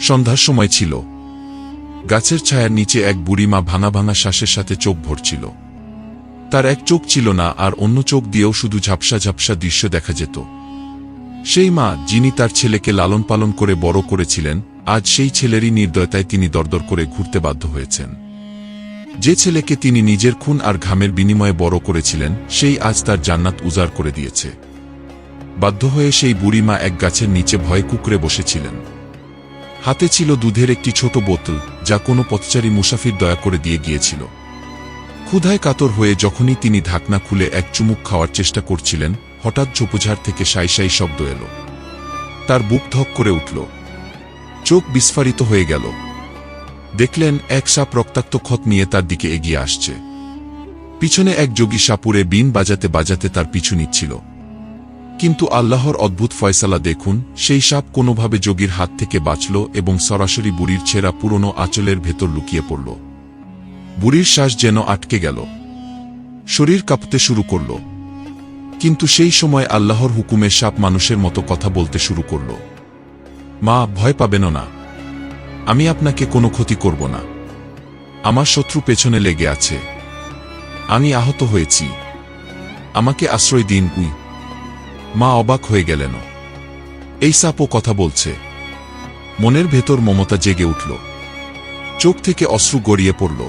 সন্ধ্যার সময় ছিল। গাছের ছায়ার নিচে এক বুড়িমা ভাঙা ভাঙা শ্বাসের সাথে চোখ ভরছিল। তার এক চোখ ছিল না, আর অন্য চোখ দিয়েও শুধু ঝাপসা ঝাপসা দৃশ্য দেখা যেত। সেই মা, যিনি তার ছেলেকে লালন পালন করে বড় করেছিলেন, আজ সেই ছেলেরই নির্দয়তায় তিনি দরদর করে ঘুরতে বাধ্য হয়েছেন। যে ছেলেকে তিনি নিজের খুন আর ঘামের বিনিময়ে বড় করেছিলেন, সেই আজ তার জান্নাত উজাড় করে দিয়েছে। বাধ্য হয়ে সেই বুড়িমা এক গাছের নিচে ভয়ে কুকরে বসেছিলেন। হাতে ছিল দুধের একটি ছোট বোতল, যা কোনো পথচারী মুসাফির দয়া করে দিয়ে গিয়েছিল। ক্ষুধায় কাতর হয়ে যখনই তিনি ঢাকনা খুলে এক চুমুক খাওয়ার চেষ্টা করছিলেন, হঠাৎ ঝোপুঝাড় থেকে সাই সাই শব্দ এলো। তার বুক ধক করে উঠল। চোখ বিস্ফারিত হয়ে গেল। দেখলেন এক সাপ রক্তাক্ত ক্ষত নিয়ে তার দিকে এগিয়ে আসছে। পিছনে এক যোগী সাপুরে বিন বাজাতে বাজাতে তার পিছু নিচ্ছিল। কিন্তু আল্লাহর অদ্ভুত ফয়সালা দেখুন, সেই সাপ কোনোভাবে যোগীর হাত থেকে বাঁচল এবং সরাসরি বুড়ির ছেঁড়া পুরনো আঁচলের ভেতর লুকিয়ে পড়ল। বুড়ির শ্বাস যেন আটকে গেল। শরীর কাঁপতে শুরু করল। কিন্তু সেই সময় আল্লাহর হুকুমে সাপ মানুষের মতো কথা বলতে শুরু করল। মা, ভয় পাবেন না। আমি আপনাকে কোনো ক্ষতি করব না। আমার শত্রু পেছনে লেগে আছে। আমি আহত হয়েছি। আমাকে আশ্রয় দিন, উই। মা অবাক হয়ে গেলেন। এই সাপও কথা বলছে। মনের ভেতর মমতা জেগে উঠল। চোখ থেকে অশ্রু গড়িয়ে পড়ল।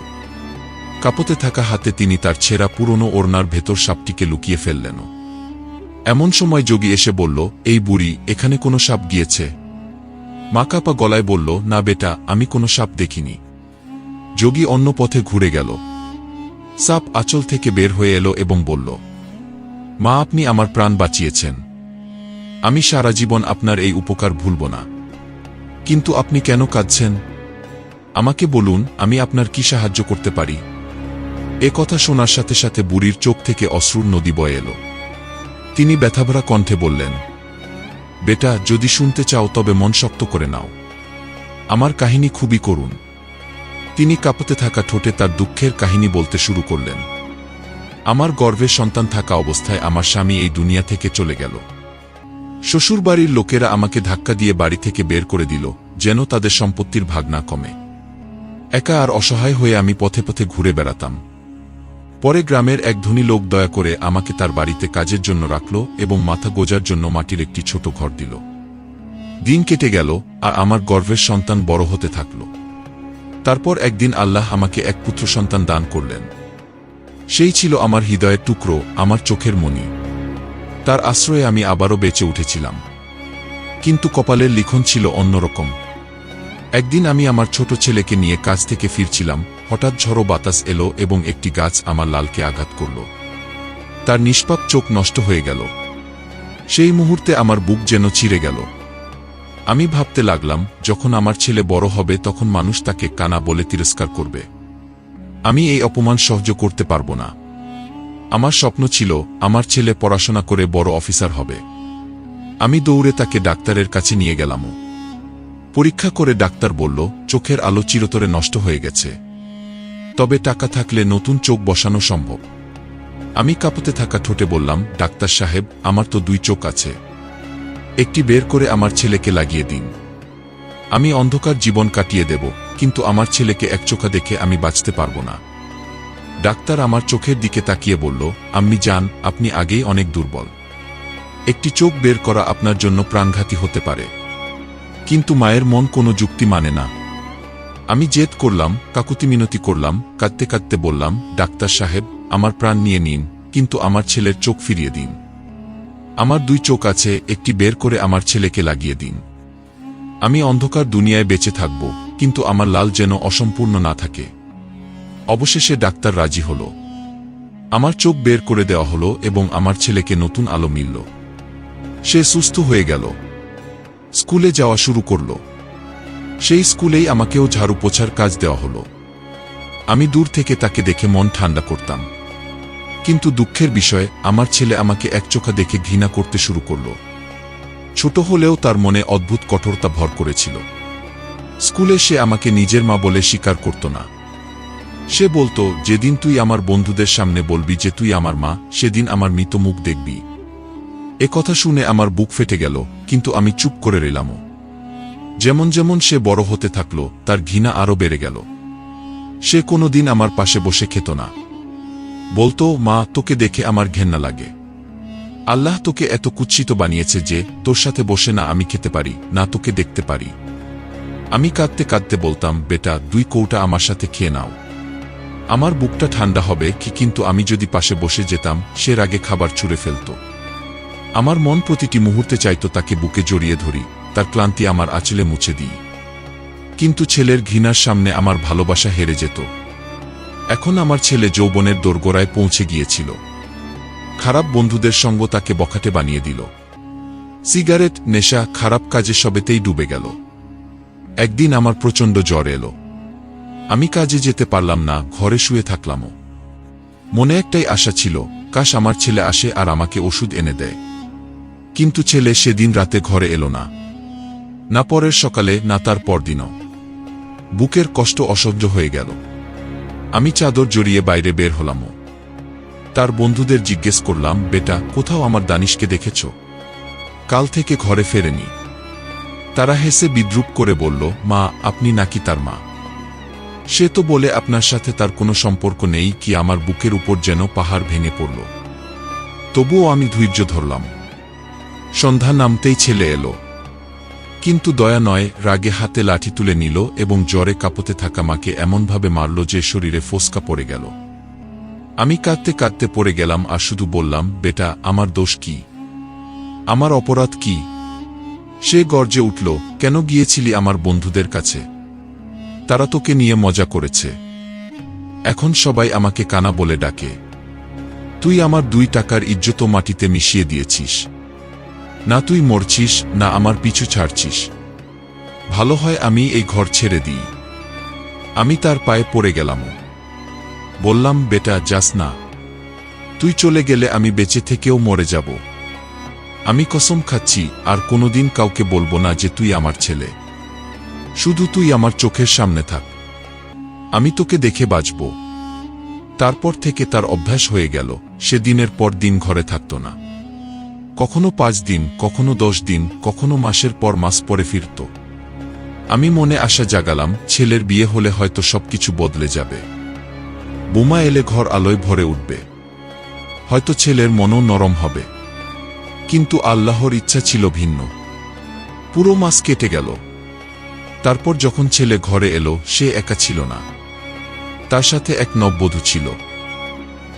কাপতে থাকা হাতে তিনি তার ছেঁড়া পুরনো ওড়নার ভেতর সাপটিকে লুকিয়ে ফেললেন। এমন সময় যোগী এসে বলল, এই বুড়ি, এখানে কোনো সাপ গিয়েছে? মা কাপা গলায় বলল, না বেটা, আমি কোনো সাপ দেখিনি। যোগী অন্য পথে ঘুরে গেল। সাপ আঁচল থেকে বের হয়ে এলো এবং বলল মা আপনি আমার প্রাণ বাঁচিয়েছেন। আমি সারা জীবন আপনার এই উপকার ভুলব না। কিন্তু আপনি কেন কাঁদছেন? আমাকে বলুন, আমি আপনার কি সাহায্য করতে পারি? এ কথা শোনার সাথে সাথে বুড়ির চোখ থেকে অশ্রুর নদী বয়ে এলো। তিনি ব্যথাভরা কণ্ঠে বললেন, বেটা, যদি শুনতে চাও তবে মন শক্ত করে নাও। আমার কাহিনী খুবই করুন তিনি কাঁপতে থাকা ঠোঁটে তার দুঃখের কাহিনী বলতে শুরু করলেন। আমার গর্ভে সন্তান থাকা অবস্থায় আমার স্বামী এই দুনিয়া থেকে চলে গেল। শ্বশুরবাড়ির লোকেরা আমাকে ধাক্কা দিয়ে বাড়ি থেকে বের করে দিল, যেন তাদের সম্পত্তির ভাগ না কমে। একা আর অসহায় হয়ে আমি পথে পথে ঘুরে বেড়াতাম। পরে গ্রামের এক ধনী লোক দয়া করে আমাকে তার বাড়িতে কাজের জন্য রাখল এবং মাথা গোজার জন্য মাটির একটি ছোট ঘর দিল। দিন কেটে গেল আর আমার গর্ভের সন্তান বড় হতে থাকল। তারপর একদিন আল্লাহ আমাকে এক পুত্র সন্তান দান করলেন। সেই ছিল আমার হৃদয়ের টুকরো, আমার চোখের মণি। তার আশ্রয়ে আমি আবারও বেঁচে উঠেছিলাম। কিন্তু কপালের লিখন ছিল অন্যরকম। একদিন আমি আমার ছোট ছেলেকে নিয়ে কাজ থেকে ফিরছিলাম, হঠাৎ ঝড়ো বাতাস এলো এবং একটি গাছ আমার লালকে আঘাত করল। তার নিষ্পাপ চোখ নষ্ট হয়ে গেল। সেই মুহূর্তে আমার বুক যেন চিরে গেল। আমি ভাবতে লাগলাম, যখন আমার ছেলে বড় হবে তখন মানুষ তাকে কানা বলে তিরস্কার করবে। আমি এই অপমান সহ্য করতে পারব না। আমার স্বপ্ন ছিল, আমার ছেলে পড়াশোনা করে বড় অফিসার হবে। আমি দৌড়ে তাকে ডাক্তারের কাছে নিয়ে গেলাম। পরীক্ষা করে ডাক্তার বলল, চোখের আলো চিরতরে নষ্ট হয়ে গেছে। তবে টাকা থাকলে নতুন চোখ বসানো সম্ভব। আমি কাঁপতে থাকা ঠোঁটে বললাম, ডাক্তার সাহেব, আমার তো দুই চোখ আছে। একটি বের করে আমার ছেলেকে লাগিয়ে দিন। আমি অন্ধকার জীবন কাটিয়ে দেব। কিন্তু আমার ছেলেকে এক চোখা দেখে আমি বাঁচতে পারব না। ডাক্তার আমার চোখের দিকে তাকিয়ে বলল, আম্মি যান, আপনি আগেই অনেক দুর্বল। একটি চোখ বের করা আপনার জন্য প্রাণঘাতী হতে পারে। কিন্তু মায়ের মন কোনো যুক্তি মানে না। আমি জেদ করলাম, কাকুতি মিনতি করলাম, কাঁদতে কাঁদতে বললাম, ডাক্তার সাহেব, আমার প্রাণ নিয়ে নিন, কিন্তু আমার ছেলের চোখ ফিরিয়ে দিন। আমার দুই চোখ আছে, একটি বের করে আমার ছেলেকে লাগিয়ে দিন। আমি অন্ধকার দুনিয়ায় বেঁচে থাকব। কিন্তু আমার লাল যেন অসম্পূর্ণ না থাকে। অবশেষে ডাক্তার রাজি হল। আমার চোখ বের করে দেওয়া হলো এবং আমার ছেলেকে নতুন আলো মিলল। সে সুস্থ হয়ে গেল। স্কুলে যাওয়া শুরু করল। সেই স্কুলেই আমাকেও ঝাড়ু পোছার কাজ দেওয়া হলো। আমি দূর থেকে তাকে দেখে মন ঠান্ডা করতাম। কিন্তু দুঃখের বিষয়, আমার ছেলে আমাকে একচোখা দেখে ঘৃণা করতে শুরু করল। ছোট হলেও তার মনে অদ্ভুত কঠোরতা ভর করেছিল। স্কুলে সে আমাকে নিজের মা বলে স্বীকার করত না। সে বলতো, যেদিন তুই আমার বন্ধুদের সামনে বলবি যে তুই আমার মা, সেদিন আমার মৃত মুখ দেখবি। এ কথা শুনে আমার বুক ফেটে গেল, কিন্তু আমি চুপ করে রইলামও যেমন যেমন সে বড় হতে থাকল, তার ঘৃণা আরও বেড়ে গেল। সে কোনোদিন আমার পাশে বসে খেত না। বলতো, মা, তোকে দেখে আমার ঘেন্না লাগে। আল্লাহ তোকে এত কুৎসিত বানিয়েছে যে তোর সাথে বসে না আমি খেতে পারি, না তোকে দেখতে পারি। আমি কাঁদতে কাঁদতে বলতাম, বেটা, দুই কৌটা আমার সাথে খেয়ে নাও। আমার বুকটা ঠান্ডা হবে কি কিন্তু আমি যদি পাশে বসে যেতাম, সে আগে খাবার ছুঁড়ে ফেলত। আমার মন প্রতিটি মুহূর্তে চাইতো তাকে বুকে জড়িয়ে ধরি, তার ক্লান্তি আমার আঁচলে মুছে দিই। কিন্তু ছেলের ঘৃণার সামনে আমার ভালোবাসা হেরে যেত। এখন আমার ছেলে যৌবনের দোরগোড়ায় পৌঁছে গিয়েছিল। খারাপ বন্ধুদের সঙ্গ তাকে বখাটে বানিয়ে দিল। সিগারেট, নেশা, খারাপ কাজে সবেতেই ডুবে গেল। একদিন আমার প্রচণ্ড জ্বর এলো। আমি কাজে যেতে পারলাম না, ঘরে শুয়ে থাকলামও। মনে একটাই আশা ছিল, কাশ আমার ছেলে আসে আর আমাকে ওষুধ এনে দেয়। কিন্তু ছেলে সেদিন রাতে ঘরে এলো না। না পরের সকালে, না তার পরদিনও। বুকের কষ্ট অসহ্য হয়ে গেল। আমি চাদর জড়িয়ে বাইরে বের হলামও। তার বন্ধুদের জিজ্ঞেস করলাম, বেটা, কোথাও আমার দানিশকে দেখেছ? কাল থেকে ঘরে ফেরেনি। তারা হেসে বিদ্রুপ করে বলল, মা, আপনি নাকি তার মা? সে তো বলে, আপনার সাথে তার কোনো সম্পর্ক নেই, কি আমার বুকের উপর যেন পাহাড় ভেঙে পড়ল? তবুও আমি ধৈর্য ধরলাম। সন্ধ্যা নামতেই ছেলে এলো। কিন্তু দয়া নয়, রাগে হাতে লাঠি তুলে নিল এবং জ্বরে কাঁপতে থাকা মাকে এমনভাবে মারল যে শরীরে ফোসকা পড়ে গেল। আমি কাঁদতে কাঁদতে পড়ে গেলাম আর শুধু বললাম, বেটা, আমার দোষ কি? আমার অপরাধ কি? সে গর্জে উঠল, কেন গিয়েছিলি আমার বন্ধুদের কাছে? তারা তোকে নিয়ে মজা করেছে। এখন সবাই আমাকে কানা বলে ডাকে। তুই আমার দুই টাকার ইজ্জত মাটিতে মিশিয়ে দিয়েছিস। না তুই মরছিস, না আমার পিছু ছাড়ছিস। ভালো হয় আমি এই ঘর ছেড়ে দিই। আমি তার পায়ে পড়ে গেলাম বললাম, বেটা, যাস না। তুই চলে গেলে আমি বেঁচে থেকেও মরে যাব। আমি কসম খাচ্ছি, আর কোনোদিন কাউকে বলব না যে তুই আমার ছেলে। শুধু তুই আমার চোখের সামনে থাক। আমি তোকে দেখে বাঁচব। তারপর থেকে তার অভ্যাস হয়ে গেল, সে দিনের পর দিন ঘরে থাকত না। কখনো পাঁচ দিন, কখনো দশ দিন, কখনো মাসের পর মাস পরে ফিরত। আমি মনে আশা জাগালাম, ছেলের বিয়ে হলে হয়তো সবকিছু বদলে যাবে। বোমা এলে ঘর আলোয় ভরে উঠবে। হয়তো ছেলের মনও নরম হবে। কিন্তু আল্লাহর ইচ্ছা ছিল ভিন্ন। পুরো মাস কেটে গেল। তারপর যখন ছেলে ঘরে এলো, সে একা ছিল না। তার সাথে এক নববধূ ছিল।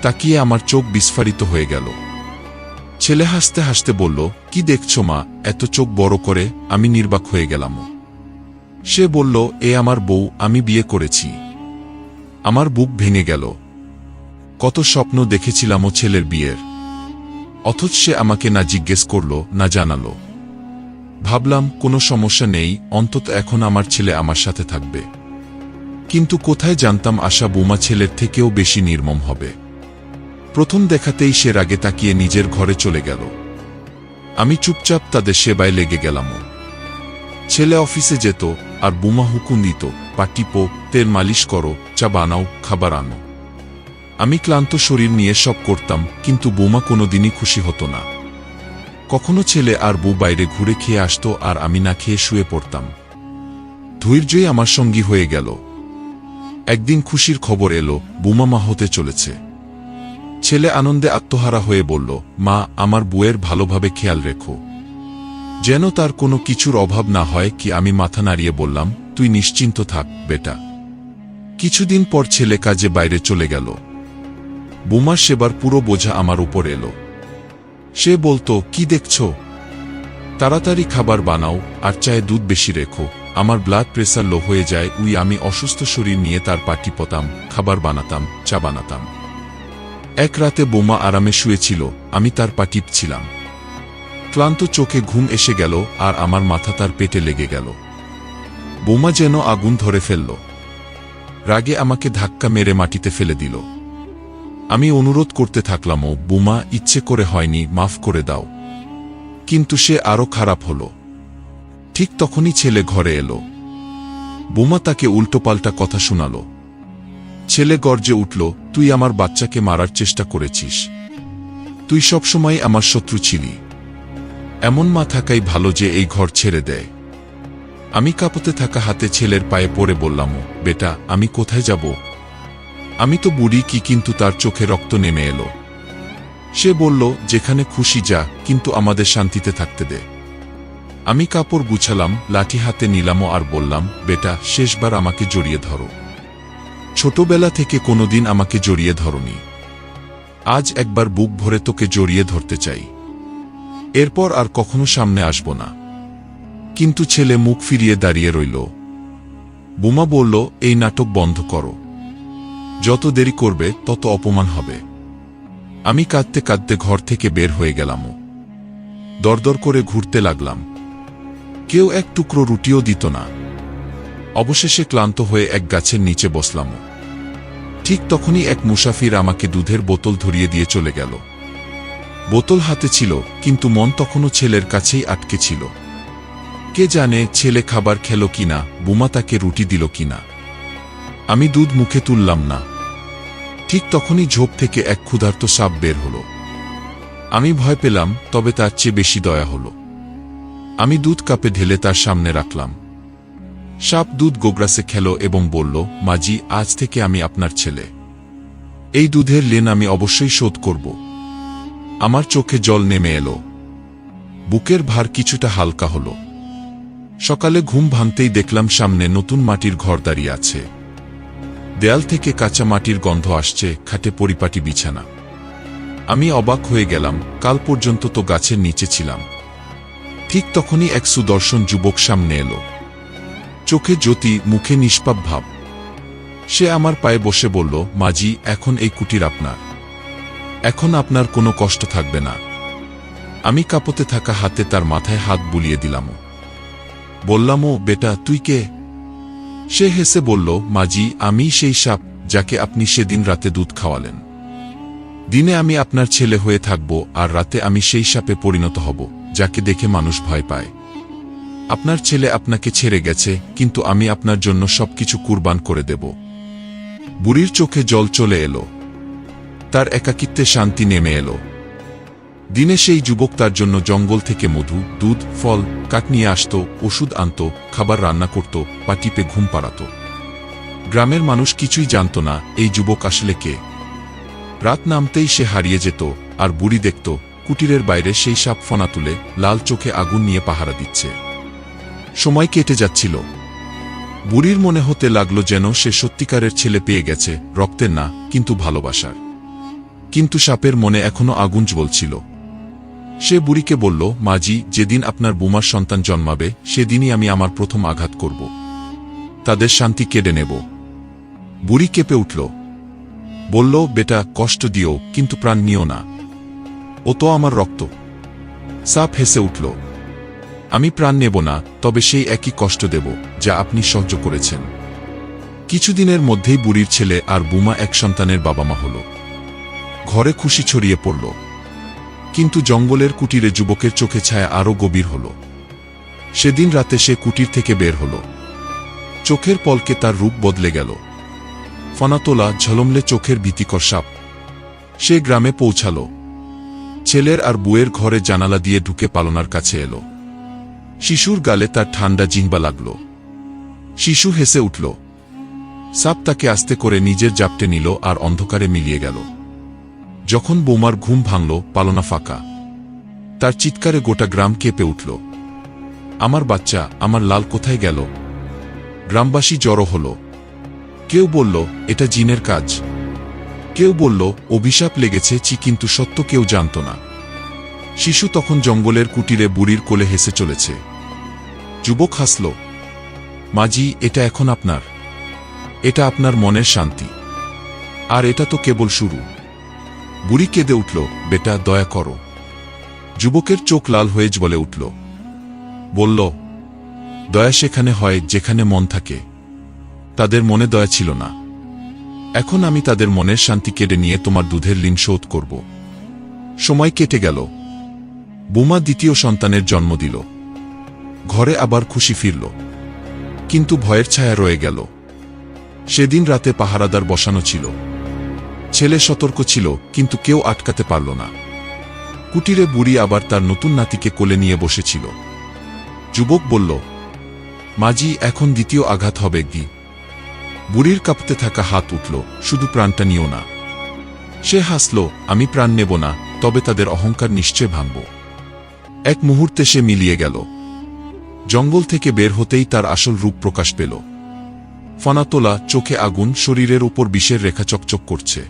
তাকিয়ে আমার চোখ বিস্ফারিত হয়ে গেল। ছেলে হাসতে হাসতে বলল, কি দেখছ মা? এত চোখ বড় করে আমি নির্বাক হয়ে গেলাম। সে বলল, এ আমার বউ, আমি বিয়ে করেছি। আমার বুক ভেঙে গেল। কত স্বপ্ন দেখেছিলাম ও ছেলের বিয়ের। অথচ সে আমাকে না জিজ্ঞেস করল, না জানালো। ভাবলাম, কোনো সমস্যা নেই, অন্তত এখন আমার ছেলে আমার সাথে থাকবে। কিন্তু কোথায় জানতাম আশা বোমা ছেলের থেকেও বেশি নির্মম হবে। প্রথম দেখাতেই সে রাগে তাকিয়ে নিজের ঘরে চলে গেল। আমি চুপচাপ তাদের সেবায় লেগে গেলামও। ছেলে অফিসে যেত, আর বোমা হুকুম দিত পাটিপো তেল মালিশ করো, চা বানাও, খাবার আনো। আমি ক্লান্ত শরীর নিয়ে সব করতাম, কিন্তু বোমা কোনোদিনই খুশি হতো না। কখনো ছেলে আর বউ বাইরে ঘুরে খেয়ে আসত আর আমি না খেয়ে শুয়ে পড়তাম। ধৈর্যই আমার সঙ্গী হয়ে গেল। একদিন খুশির খবর এলো, বুমা মা হতে চলেছে। ছেলে আনন্দে আত্মহারা হয়ে বলল, মা, আমার বুয়ের ভালোভাবে খেয়াল রেখো। যেন তার কোনো কিছুর অভাব না হয় কি আমি মাথা নাড়িয়ে বললাম, তুই নিশ্চিন্ত থাক, বেটা। কিছুদিন পর ছেলে কাজে বাইরে চলে গেল। বোমার সেবার পুরো বোঝা আমার উপর এলো। সে বলতো, কি দেখছ? তাড়াতাড়ি খাবার বানাও, আর চায়ে দুধ বেশি রেখো। আমার ব্লাড প্রেসার লো হয়ে যায়, উই আমি অসুস্থ শরীর নিয়ে তার পাটি পতাম, খাবার বানাতাম, চা বানাতাম। এক রাতে বোমা আরামে শুয়েছিল, আমি তার পা টিপছিলাম। ক্লান্ত চোখে ঘুম এসে গেল, আর আমার মাথা তার পেটে লেগে গেল। বোমা যেন আগুন ধরে ফেলল। রাগে আমাকে ধাক্কা মেরে মাটিতে ফেলে দিল। আমি অনুরোধ করতে থাকলাম, ও বুমা, ইচ্ছে করে হয়নি, মাফ করে দাও। কিন্তু সে আরও খারাপ হল। ঠিক তখনই ছেলে ঘরে এলো। বুমা তাকে উল্টোপাল্টা কথা শোনাল। ছেলে গর্জে উঠল, তুই আমার বাচ্চাকে মারার চেষ্টা করেছিস। তুই সবসময় আমার শত্রু ছিলি। এমন মা থাকাই ভালো যে এই ঘর ছেড়ে দেয়। আমি কাঁপতে থাকা হাতে ছেলের পায়ে পড়ে বললাম বেটা, আমি কোথায় যাব? আমি তো বুড়ি কি কিন্তু তার চোখে রক্ত নেমে এলো। সে বলল, যেখানে খুশি যা, কিন্তু আমাদের শান্তিতে থাকতে দে। আমি কাপড় গুছালাম, লাঠি হাতে নিলামও আর বললাম, বেটা, শেষবার আমাকে জড়িয়ে ধরো। ছোটবেলা থেকে কোনোদিন আমাকে জড়িয়ে ধরনি। আজ একবার বুক ভরে তোকে জড়িয়ে ধরতে চাই। এরপর আর কখনো সামনে আসব না। কিন্তু ছেলে মুখ ফিরিয়ে দাঁড়িয়ে রইল। বোমা বলল, এই নাটক বন্ধ করো। যত দেরি করবে, তত অপমান হবে। আমি কাঁদতে কাঁদতে ঘর থেকে বের হয়ে গেলাম দরদর করে ঘুরতে লাগলাম। কেউ এক টুকরো রুটিও দিত না। অবশেষে ক্লান্ত হয়ে এক গাছের নিচে বসলাম ঠিক তখনই এক মুসাফির আমাকে দুধের বোতল ধরিয়ে দিয়ে চলে গেল। বোতল হাতে ছিল, কিন্তু মন তখনও ছেলের কাছেই আটকে ছিল। কে জানে ছেলে খাবার খেল কিনা, বুমা তাকে রুটি দিল কিনা। আমি দুধ মুখে তুললাম না। ঠিক তখনই ঝোপ থেকে এক ক্ষুধার্ত সাপ বের হল। আমি ভয় পেলাম, তবে তার চেয়ে বেশি দয়া হল। আমি দুধ কাপে ঢেলে তার সামনে রাখলাম। সাপ দুধ গোগ্রাসে খেল এবং বলল মাজি আজ থেকে আমি আপনার ছেলে। এই দুধের লেন আমি অবশ্যই শোধ করব। আমার চোখে জল নেমে এলো। বুকের ভার কিছুটা হালকা হল। সকালে ঘুম ভাঙতেই দেখলাম সামনে নতুন মাটির ঘর দাঁড়িয়ে আছে। দেয়াল থেকে কাঁচা মাটির গন্ধ আসছে, খাটে পরিপাটি বিছানা। আমি অবাক হয়ে গেলাম, কাল পর্যন্ত তো গাছের নিচে ছিলাম। ঠিক তখনই এক সুদর্শন যুবক সামনে এলো। চোখে জ্যোতি, মুখে নিষ্পাপ ভাব। সে আমার পায়ে বসে বলল মাজি এখন এই কুটির আপনার। এখন আপনার কোনো কষ্ট থাকবে না। আমি কাঁপতে থাকা হাতে তার মাথায় হাত বুলিয়ে দিলাম বললামও, বেটা, তুই কে? সে হেসে বলল, মাজি, আমি সেই সাপ যাকে আপনি সেদিন রাতে দুধ খাওয়ালেন। দিনে আমি আপনার ছেলে হয়ে থাকব আর রাতে আমি সেই সাপে পরিণত হব, যাকে দেখে মানুষ ভয় পায়। আপনার ছেলে আপনাকে ছেড়ে গেছে, কিন্তু আমি আপনার জন্য সবকিছু কুরবান করে দেব। বুড়ির চোখে জল চলে এলো। তার একাকিত্বে শান্তি নেমে এলো। দিনে সেই যুবক তার জন্য জঙ্গল থেকে মধু, দুধ, ফল, কাঠ নিয়ে আসত, ওষুধ আনত, খাবার রান্না করত পা টিপে ঘুম পাড়াত। গ্রামের মানুষ কিছুই জানত না, এই যুবক আসলে কে। রাত নামতেই সে হারিয়ে যেত, আর বুড়ি দেখত, কুটিরের বাইরে সেই সাপ ফনা তুলে লাল চোখে আগুন নিয়ে পাহারা দিচ্ছে। সময় কেটে যাচ্ছিল। বুড়ির মনে হতে লাগল যেন সে সত্যিকারের ছেলে পেয়ে গেছে, রক্তের না, কিন্তু ভালোবাসার। কিন্তু সাপের মনে এখনও আগুন জ্বলছিল। সে বুড়িকে বলল মাজি যেদিন আপনার বুমার সন্তান জন্মাবে, সেদিনই আমি আমার প্রথম আঘাত করব। তাদের শান্তি কেড়ে নেব। বুড়ি কেঁপে উঠল। বলল, বেটা, কষ্ট দিও, কিন্তু প্রাণ নিও না। ও তো আমার রক্ত। সাপ হেসে উঠল। আমি প্রাণ নেব না, তবে সেই একই কষ্ট দেব, যা আপনি সহ্য করেছেন। কিছুদিনের মধ্যেই বুড়ির ছেলে আর বুমা এক সন্তানের বাবা মা হল। ঘরে খুশি ছড়িয়ে পড়ল। কিন্তু জঙ্গলের কুটিরে যুবকের চোখে ছায়া আরও গভীর হল। সেদিন রাতে সে কুটির থেকে বের হল। চোখের পলকে তার রূপ বদলে গেল। ফনাতোলা ঝলমলে চোখের ভীতিকর সাপ। সে গ্রামে পৌঁছাল। ছেলের আর বুয়ের ঘরে জানালা দিয়ে ঢুকে পালনার কাছে এলো। শিশুর গালে তার ঠান্ডা জিহ্বা লাগল। শিশু হেসে উঠল। সাপ তাকে আস্তে করে নিজের জাপটে নিল আর অন্ধকারে মিলিয়ে গেল। যখন বোমার ঘুম ভাঙল, পালনা ফাঁকা। তার চিৎকারে গোটা গ্রাম কেঁপে উঠল। আমার বাচ্চা, আমার লাল কোথায় গেল? গ্রামবাসী জড়ো হল। কেউ বলল, এটা জিনের কাজ। কেউ বলল, অভিশাপ লেগেছে চি, কিন্তু সত্য কেউ জানত না। শিশু তখন জঙ্গলের কুটিরে বুড়ির কোলে হেসে চলেছে। যুবক হাসল মাজি এটা এখন আপনার। এটা আপনার মনের শান্তি। আর এটা তো কেবল শুরু। বুড়ি কেঁদে উঠল, বেটা, দয়া করো। যুবকের চোখ লাল হয়ে বলে উঠল, বলল, দয়া সেখানে হয় যেখানে মন থাকে। তাদের মনে দয়া ছিল না। এখন আমি তাদের মনের শান্তি কেড়ে নিয়ে তোমার দুধের ঋণ শোধ করব। সময় কেটে গেল। বোমা দ্বিতীয় সন্তানের জন্ম দিল। ঘরে আবার খুশি ফিরল। কিন্তু ভয়ের ছায়া রয়ে গেল। সেদিন রাতে পাহারাদার বসানো ছিল। ছেলে সতর্ক ছিল, কিন্তু কেউ আটকাতে পারল না। কুটিরে বুড়ি আবার তার নতুন নাতিকে কোলে নিয়ে বসেছিল। যুবক বলল মাজি এখন দ্বিতীয় আঘাত হবে কি বুড়ির কাঁপতে থাকা হাত উঠল, শুধু প্রাণটা নিও না। সে হাসল, আমি প্রাণ নেব না, তবে তাদের অহংকার নিশ্চয় ভাঙব। এক মুহূর্তে সে মিলিয়ে গেল। জঙ্গল থেকে বের হতেই তার আসল রূপ প্রকাশ পেল। ফনাতোলা চোখে আগুন, শরীরের উপর বিষের রেখা চকচক করছে।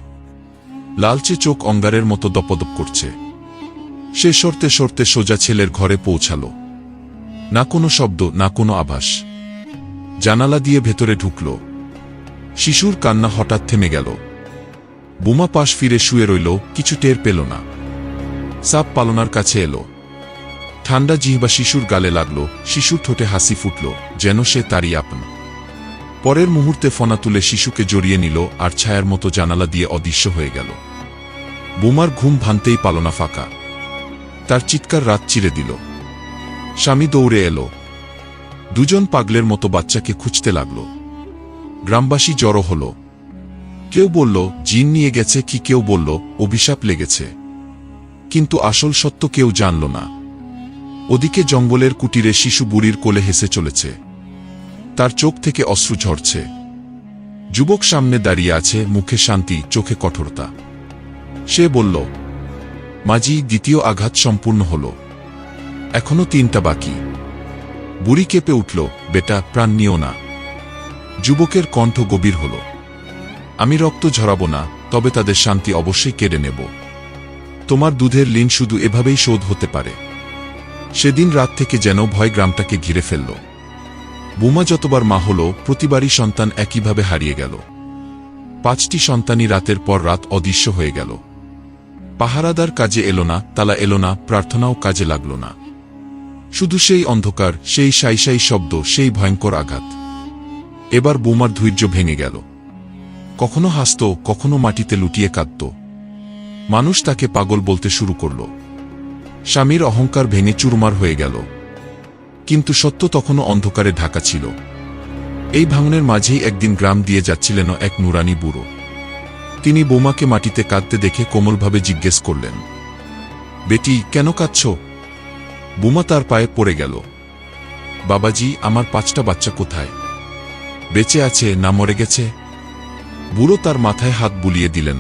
লালচে চোখ অঙ্গারের মতো দপদপ করছে। সে সরতে সরতে সোজা ছেলের ঘরে পৌঁছাল। না কোনো শব্দ, না কোনো আভাস। জানালা দিয়ে ভেতরে ঢুকল। শিশুর কান্না হঠাৎ থেমে গেল। বোমা পাশ ফিরে শুয়ে রইল, কিছু টের পেল না। সাপ পালনার কাছে এলো। ঠান্ডা জিহবা শিশুর গালে লাগল শিশুর ঠোঁটে হাসি ফুটল, যেন সে তারই আপন। পরের মুহূর্তে ফনা তুলে শিশুকে জড়িয়ে নিল আর ছায়ার মতো জানালা দিয়ে অদৃশ্য হয়ে গেল। বোমার ঘুম ভাঙতেই পালনা ফাঁকা। তার চিৎকার রাত চিরে দিল। স্বামী দৌড়ে এলো। দুজন পাগলের মতো বাচ্চাকে খুঁজতে লাগল। গ্রামবাসী জড়ো হল। কেউ বলল, জিন নিয়ে গেছে কি কেউ বলল, অভিশাপ লেগেছে। কিন্তু আসল সত্য কেউ জানল না। ওদিকে জঙ্গলের কুটিরে শিশু বুড়ির কোলে হেসে চলেছে। তার চোখ থেকে অশ্রু ঝরছে। যুবক সামনে দাঁড়িয়ে আছে, মুখে শান্তি, চোখে কঠোরতা। সে বলল মাঝি দ্বিতীয় আঘাত সম্পূর্ণ হল। এখনও তিনটা বাকি বুড়ি কেঁপে উঠল, বেটা, প্রাণ নিও না। যুবকের কণ্ঠ গভীর হল। আমি রক্ত ঝরাবো না, তবে তাদের শান্তি অবশ্যই কেড়ে নেব। তোমার দুধের লিন শুধু এভাবেই শোধ হতে পারে। সেদিন রাত থেকে যেন ভয় গ্রামটাকে ঘিরে ফেলল। বোমা যতবার মা হল, প্রতিবারই সন্তান একইভাবে হারিয়ে গেল। পাঁচটি সন্তানই রাতের পর রাত অদৃশ্য হয়ে গেল। পাহারাদার কাজে এলো না, তালা এলো না, প্রার্থনাও কাজে লাগল না। শুধু সেই অন্ধকার, সেই সাই সাই শব্দ, সেই ভয়ঙ্কর আঘাত। এবার বোমার ধৈর্য ভেঙে গেল। কখনো হাসত, কখনো মাটিতে লুটিয়ে কাঁদত। মানুষ তাকে পাগল বলতে শুরু করল। স্বামীর অহংকার ভেঙে চুরমার হয়ে গেল। কিন্তু সত্য তখনও অন্ধকারে ঢাকা ছিল। এই ভাঙনের মাঝেই একদিন গ্রাম দিয়ে যাচ্ছিলেন এক নুরানি বুড়ো। তিনি বোমাকে মাটিতে কাঁদতে দেখে কোমলভাবে জিজ্ঞেস করলেন, বেটি, কেন কাঁদছ? বোমা তার পায়ে পড়ে গেল। বাবাজি, আমার পাঁচটা বাচ্চা কোথায়? বেঁচে আছে না মরে গেছে? বুড়ো তার মাথায় হাত বুলিয়ে দিলেন,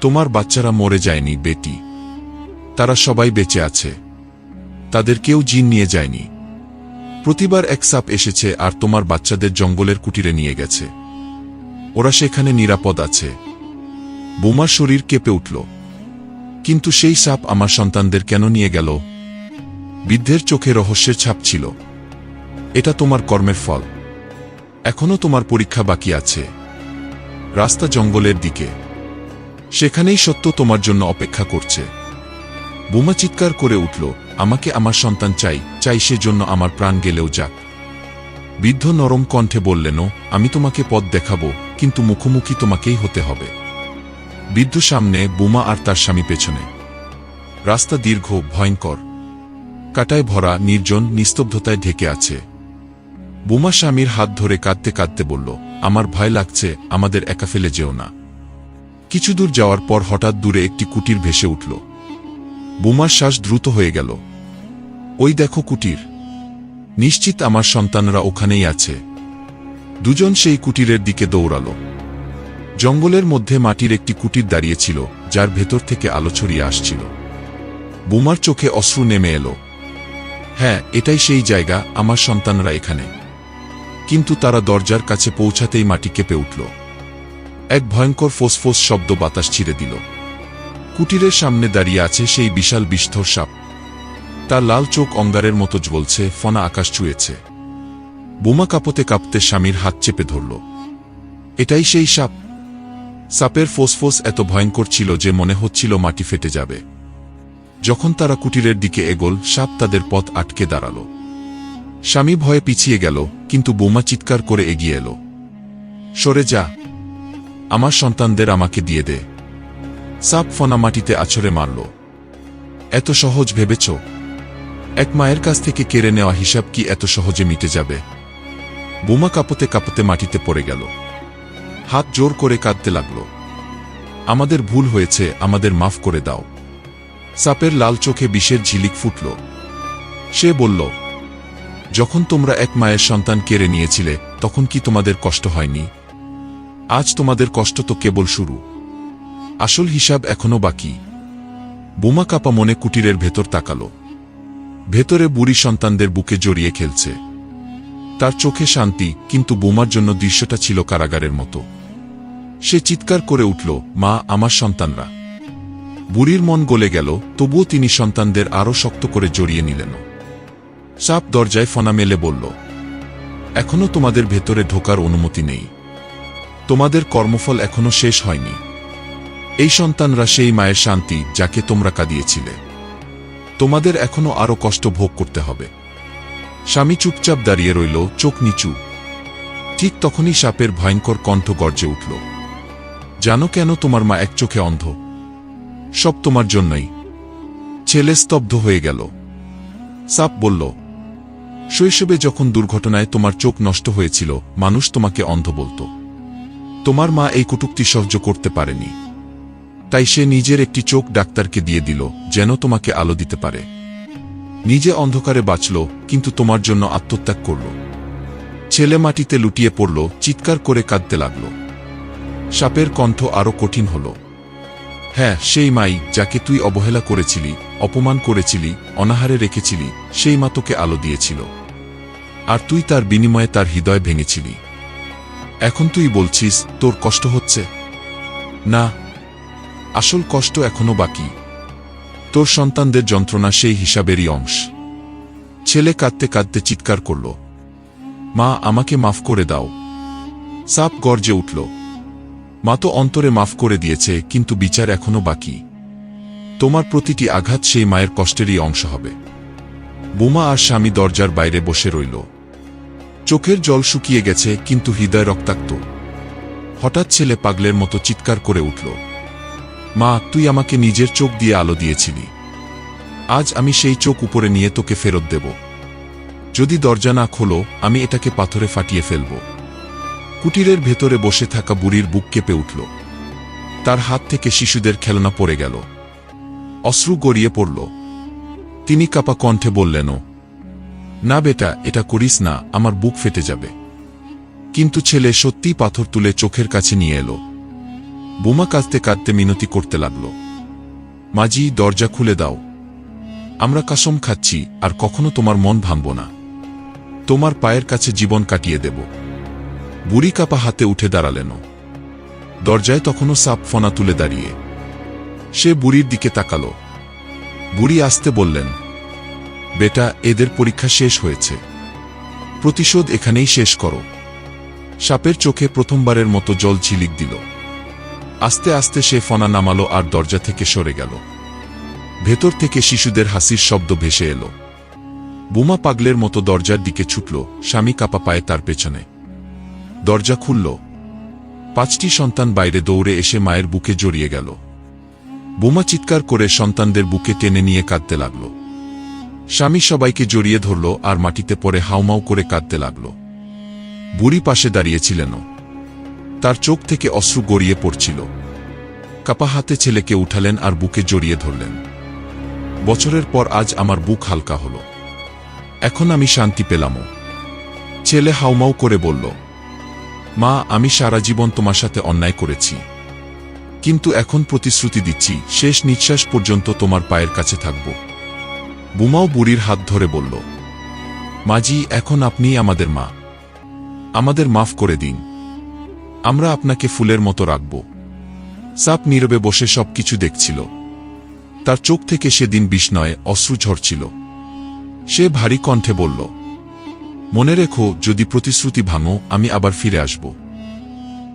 তোমার বাচ্চারা মরে যায়নি, বেটি। তারা সবাই বেঁচে আছে। তাদের কেউ জিন নিয়ে যায়নি। প্রতিবার এক সাপ এসেছে আর তোমার বাচ্চাদের জঙ্গলের কুটিরে নিয়ে গেছে। ওরা সেখানে নিরাপদ আছে। বোমার শরীর কেঁপে উঠল। কিন্তু সেই সাপ আমার সন্তানদের কেন নিয়ে গেল? বৃদ্ধের চোখে রহস্যের ছাপ ছিল। এটা তোমার কর্মের ফল। এখনও তোমার পরীক্ষা বাকি আছে। রাস্তা জঙ্গলের দিকে। সেখানেই সত্য তোমার জন্য অপেক্ষা করছে। বোমা চিৎকার করে উঠল, আমাকে আমার সন্তান চাই চাই সে জন্য আমার প্রাণ গেলেও যাক। বৃদ্ধ নরম কণ্ঠে বললেন আমি তোমাকে পথ দেখাবো। কিন্তু মুখোমুখি তোমাকেই হতে হবে। বৃদ্ধ সামনে, বোমা আর তার স্বামী পেছনে। রাস্তা দীর্ঘ, ভয়ঙ্কর। কাটায় ভরা, নির্জন, নিস্তব্ধতায় ঢেকে আছে। বোমা স্বামীর হাত ধরে কাঁদতে কাঁদতে বলল, আমার ভয় লাগছে, আমাদের একা ফেলে যেও না। কিছু দূর যাওয়ার পর হঠাৎ দূরে একটি কুটির ভেসে উঠল। বোমার শ্বাস দ্রুত হয়ে গেল। ওই দেখো কুটির। নিশ্চিত আমার সন্তানরা ওখানেই আছে। দুজন সেই কুটিরের দিকে দৌড়াল। জঙ্গলের মধ্যে মাটির একটি কুটির দাঁড়িয়েছিল, যার ভেতর থেকে আলো ছড়িয়ে আসছিল। বোমার চোখে অশ্রু নেমে এলো। হ্যাঁ এটাই সেই জায়গা, আমার সন্তানরা এখানে। কিন্তু তারা দরজার কাছে পৌঁছাতেই মাটি কেঁপে উঠল। এক ভয়ঙ্কর ফোসফোস শব্দ বাতাস ছিঁড়ে দিল। কুটিরের সামনে দাঁড়িয়ে আছে সেই বিশাল বিষ্ঠর সাপ। তার লাল চোখ অঙ্গারের মতো জ্বলছে, ফনা আকাশ ছুঁয়েছে। বোমা কাঁপতে কাঁপতে স্বামীর হাত চেপে ধরল। এটাই সেই সাপ। সাপের ফোসফোস এত ভয়ঙ্কর ছিল যে মনে হচ্ছিল মাটি ফেটে যাবে। যখন তারা কুটিরের দিকে এগোল, সাপ তাদের পথ আটকে দাঁড়াল। স্বামী ভয়ে পিছিয়ে গেল, কিন্তু বোমা চিৎকার করে এগিয়ে এলো। সরে যা। আমার সন্তানদের আমাকে দিয়ে দে। সাপ ফনা মাটিতে আছড়ে মারল। এত সহজ ভেবেছ? এক মায়ের কাছ থেকে কেড়ে নেওয়া হিসাব কি এত সহজে মিটে যাবে? বোমা কাঁপতে কাঁপতে মাটিতে পড়ে গেল। হাত জোর করে কাঁদতে লাগল। আমাদের ভুল হয়েছে, আমাদের মাফ করে দাও। সাপের লাল চোখে বিষের ঝিলিক ফুটল। সে বলল, যখন তোমরা এক মায়ের সন্তান কেড়ে নিয়েছিলে, তখন কি তোমাদের কষ্ট হয়নি? আজ তোমাদের কষ্ট তো কেবল শুরু। আসল হিসাব এখনও বাকি। বোমা কাপা মনে কুটিরের ভেতর তাকালো। ভেতরে বুড়ি সন্তানদের বুকে জড়িয়ে খেলছে। তার চোখে শান্তি, কিন্তু বোমার জন্য দৃশ্যটা ছিল কারাগারের মতো। সে চিৎকার করে উঠল, মা, আমার সন্তানরা। বুড়ির মন গলে গেল, তবুও তিনি সন্তানদের আরও শক্ত করে জড়িয়ে নিলেন। চাপ দরজায় ফনা মেলে বলল, এখনও তোমাদের ভেতরে ঢোকার অনুমতি নেই। তোমাদের কর্মফল এখনও শেষ হয়নি। এই সন্তানরা সেই মায়ের শান্তি, যাকে তোমরা কাঁদিয়েছিলে। তোমাদের এখনও আরও কষ্ট ভোগ করতে হবে। স্বামী চুপচাপ দাঁড়িয়ে রইল, চোখ নিচু। ঠিক তখনই সাপের ভয়ঙ্কর কণ্ঠ গর্জে উঠল। জানো কেন তোমার মা এক চোখে অন্ধ? সব তোমার জন্যই। ছেলে স্তব্ধ হয়ে গেল। সাপ বলল, শৈশবে যখন দুর্ঘটনায় তোমার চোখ নষ্ট হয়েছিল, মানুষ তোমাকে অন্ধ বলতো। তোমার মা এই কটুক্তি সহ্য করতে পারেনি। তাই সে নিজের একটি চোখ ডাক্তারকে দিয়ে দিল, যেন তোমাকে আলো দিতে পারে। নিজে অন্ধকারে বাঁচল, কিন্তু তোমার জন্য আত্মত্যাগ করল। ছেলে মাটিতে লুটিয়ে পড়ল, চিৎকার করে কাঁদতে লাগল। সাপের কণ্ঠ আরও কঠিন হল। হ্যাঁ সেই মাই, যাকে তুই অবহেলা করেছিলি, অপমান করেছিলি, অনাহারে রেখেছিলি, সেই মা তোকে আলো দিয়েছিল। আর তুই তার বিনিময়ে তার হৃদয় ভেঙেছিলি। এখন তুই বলছিস, তোর কষ্ট হচ্ছে? না। আসল কষ্ট এখনও বাকি। তোর সন্তানদের যন্ত্রণা সেই হিসাবেরই অংশ। ছেলে কাঁদতে কাঁদতে চিৎকার করল। মা, আমাকে মাফ করে দাও। সাপ গর্জে উঠল। মা তো অন্তরে মাফ করে দিয়েছে, কিন্তু বিচার এখনও বাকি। তোমার প্রতিটি আঘাত সেই মায়ের কষ্টেরই অংশ হবে। বোমা আর স্বামী দরজার বাইরে বসে রইল। চোখের জল শুকিয়ে গেছে, কিন্তু হৃদয় রক্তাক্ত। হঠাৎ ছেলে পাগলের মতো চিৎকার করে উঠল। মা, তুই আমাকে নিজের চোখ দিয়ে আলো দিয়েছিলি। আজ আমি সেই চোখ উপরে নিয়ে তোকে ফেরত দেব। যদি দরজা না খোলো, আমি এটাকে পাথরে ফাটিয়ে ফেলব। কুটিরের ভেতরে বসে থাকা বুড়ির বুক কেঁপে উঠল। তার হাত থেকে শিশুদের খেলনা পড়ে গেল। অশ্রু গড়িয়ে পড়ল। তিনি কাপা কণ্ঠে বললেন, না বেটা, এটা করিস না, আমার বুক ফেটে যাবে। কিন্তু ছেলে সত্যিই পাথর তুলে চোখের কাছে নিয়ে এলো। বোমা কাঁদতে কাঁদতে মিনতি করতে লাগল। মাজি, দরজা খুলে দাও। আমরা কাসম খাচ্ছি, আর কখনো তোমার মন ভাঙব না। তোমার পায়ের কাছে জীবন কাটিয়ে দেব। বুড়ি কাপা হাতে উঠে দাঁড়ালেন। দরজায় তখনও সাপ ফনা তুলে দাঁড়িয়ে। সে বুড়ির দিকে তাকাল। বুড়ি আসতে বললেন, বেটা, এদের পরীক্ষা শেষ হয়েছে। প্রতিশোধ এখানেই শেষ করো। সাপের চোখে প্রথমবারের মতো জল ঝিলিক দিল। আস্তে আস্তে সে ফনা নামালো আর দরজা থেকে সরে গেল। ভেতর থেকে শিশুদের হাসির শব্দ ভেসে এলো। বোমা পাগলের মতো দরজার দিকে ছুটল, স্বামী কাপা পায়ে তার পেছনে। দরজা খুলল। পাঁচটি সন্তান বাইরে দৌড়ে এসে মায়ের বুকে জড়িয়ে গেল। বোমা চিৎকার করে সন্তানদের বুকে টেনে নিয়ে কাঁদতে লাগল। স্বামী সবাইকে জড়িয়ে ধরল আর মাটিতে পড়ে হাউমাউ করে কাঁদতে লাগল। বুড়ি পাশে দাঁড়িয়েছিলেনও। তার চোখ থেকে অশ্রু গড়িয়ে পড়ছিল। কাপা হাতে ছেলেকে উঠালেন আর বুকে জড়িয়ে ধরলেন। বছরের পর আজ আমার বুক হালকা হল। এখন আমি শান্তি পেলামও। ছেলে হাউমাউ করে বলল, মা, আমি সারা জীবন তোমার সাথে অন্যায় করেছি। কিন্তু এখন প্রতিশ্রুতি দিচ্ছি, শেষ নিঃশ্বাস পর্যন্ত তোমার পায়ের কাছে থাকব। বুমাও বুড়ির হাত ধরে বলল, মাজি, এখন আপনিই আমাদের মা। আমাদের মাফ করে দিন। আমরা আপনাকে ফুলের মতো রাখব। সাপ নীরবে বসে সব কিছু দেখছিল। তার চোখ থেকে সেদিন বিস্ময়ে অশ্রু ঝরছিল। সে ভারী কণ্ঠে বলল, মনে রেখো, যদি প্রতিশ্রুতি ভাঙো, আমি আবার ফিরে আসব।